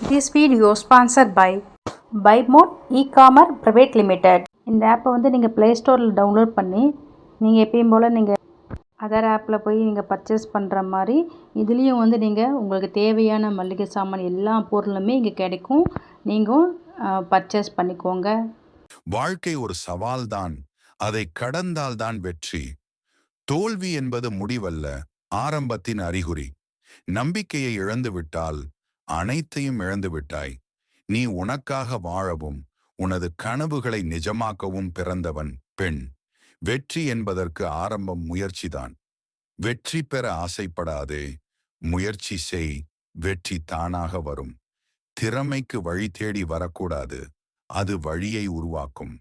This video sponsor by Bymot e commerce private limited இந்த ஆப்பை வந்து நீங்கள் ப்ளே ஸ்டோரில் டவுன்லோட் பண்ணி நீங்கள் எப்பயும் போல் நீங்கள் அதர் ஆப்பில் போய் நீங்கள் பர்ச்சேஸ் பண்ணுற மாதிரி இதுலேயும் வந்து நீங்கள் உங்களுக்கு தேவையான மளிகை சாமான் எல்லா பொருளுமே இங்கே கிடைக்கும். நீங்கள் பர்ச்சேஸ் பண்ணிக்கோங்க. வாழ்க்கை ஒரு சவால் தான் அதை கடந்தால் தான் வெற்றி. தோல்வி என்பது முடிவல்ல ஆரம்பத்தின் அறிகுறி. நம்பிக்கையை இழந்துவிட்டால் அனைத்தையும் இழந்து விட்டாய் நீ உனக்காக வாழவும் உனது கனவுகளை நிஜமாக்கவும் பிறந்தவன் பெண். வெற்றி என்பதற்கு ஆரம்பம் முயற்சிதான். வெற்றி பெற ஆசைப்படாதே. முயற்சி செய். வெற்றி தானாக வரும். திறமைக்கு வழி தேடி வரக்கூடாது. அது வழியை உருவாக்கும்.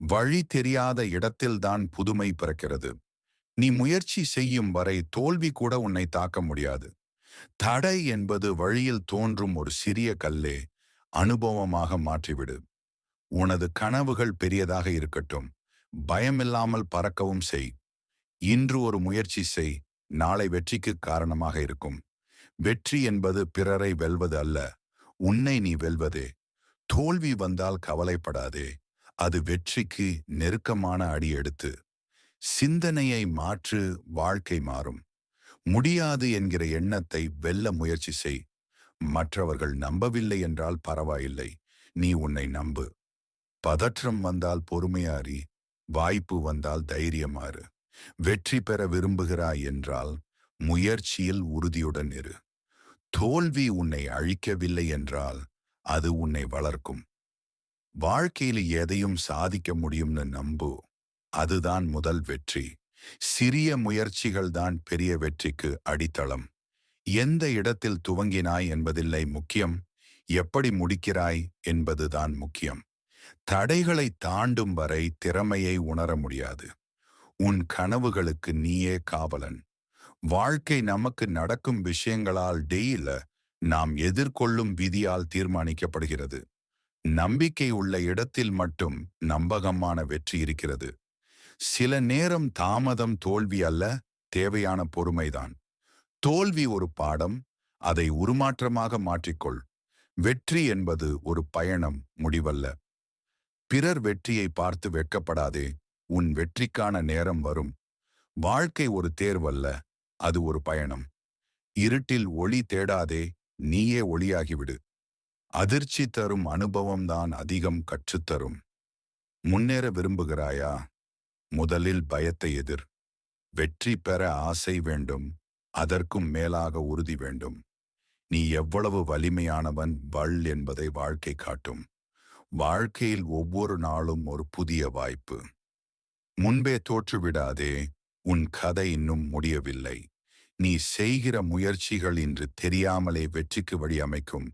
வழி தெரியாத இடத்தில்தான் புதுமை பிறக்கிறது. நீ முயற்சி செய்யும் வரை தோல்வி கூட உன்னை தாக்க முடியாது. தடை என்பது வழியில் தோன்றும் ஒரு சிறிய கல்லே அனுபவமாக மாற்றிவிடு. உனது கனவுகள் பெரியதாக இருக்கட்டும். பயமில்லாமல் பறக்கவும் செய். இன்று ஒரு முயற்சி செய். நாளை வெற்றிக்கு காரணமாக இருக்கும். வெற்றி என்பது பிறரை வெல்வது அல்ல. உன்னை நீ வெல்வதே. தோல்வி வந்தால் கவலைப்படாதே. அது வெற்றிக்கு நெருக்கமான அடி எடுத்து சிந்தனையை மாற்று வாழ்க்கை மாறும். முடியாது என்கிற எண்ணத்தை வெல்ல முயற்சி செய். மற்றவர்கள் நம்பவில்லை என்றால் பரவாயில்லை. நீ உன்னை நம்பு. பதற்றம் வந்தால் பொறுமையாறி வாய்ப்பு வந்தால் தைரியமாறு. வெற்றி பெற விரும்புகிறாய் என்றால் முயற்சியில் உறுதியுடன் இரு. தோல்வி உன்னை அழிக்கவில்லை என்றால் அது உன்னை வளர்க்கும். வாழ்க்கையில் எதையும் சாதிக்க முடியும்னு நம்பு. அதுதான் முதல் வெற்றி. சிறிய முயற்சிகள்தான் பெரிய வெற்றிக்கு அடித்தளம். எந்த இடத்தில் துவங்கினாய் என்பதில்லை முக்கியம். எப்படி முடிக்கிறாய் என்பதுதான் முக்கியம். தடைகளை தாண்டும் வரை திறமையை உணர முடியாது. உன் கனவுகளுக்கு நீயே காவலன். வாழ்க்கை நமக்கு நடக்கும் விஷயங்களால் டெய்ல நாம் எதிர்கொள்ளும் விதியால் தீர்மானிக்கப்படுகிறது. நம்பிக்கை உள்ள இடத்தில் மட்டும் நம்பகமான வெற்றி இருக்கிறது. சில நேரம் தாமதம் தோல்வி அல்ல தேவையான பொறுமைதான். தோல்வி ஒரு பாடம் அதை உருமாற்றமாக மாற்றிக்கொள். வெற்றி என்பது ஒரு பயணம் முடிவல்ல. பிறர் வெற்றியை பார்த்து வெட்கப்படாதே உன் வெற்றிக்கான நேரம் வரும். வாழ்க்கை ஒரு தேர்வல்ல அது ஒரு பயணம். இருட்டில் ஒளி தேடாதே நீயே ஒளியாகிவிடு. அதிர்ச்சி தரும் அனுபவம்தான் அதிகம் கற்றுத்தரும். முன்னேற விரும்புகிறாயா? முதலில் பயத்தை எதிர். வெற்றி பெற ஆசை வேண்டும். அதற்கும் மேலாக உறுதி வேண்டும். நீ எவ்வளவு வலிமையானவன் வள் என்பதை வாழ்க்கை காட்டும். வாழ்க்கையில் ஒவ்வொரு நாளும் ஒரு புதிய வாய்ப்பு. முன்பே தோற்றுவிடாதே உன் கதை இன்னும் முடியவில்லை. நீ செய்கிற முயற்சிகள் இன்று தெரியாமலே வெற்றிக்கு வழி அமைக்கும்.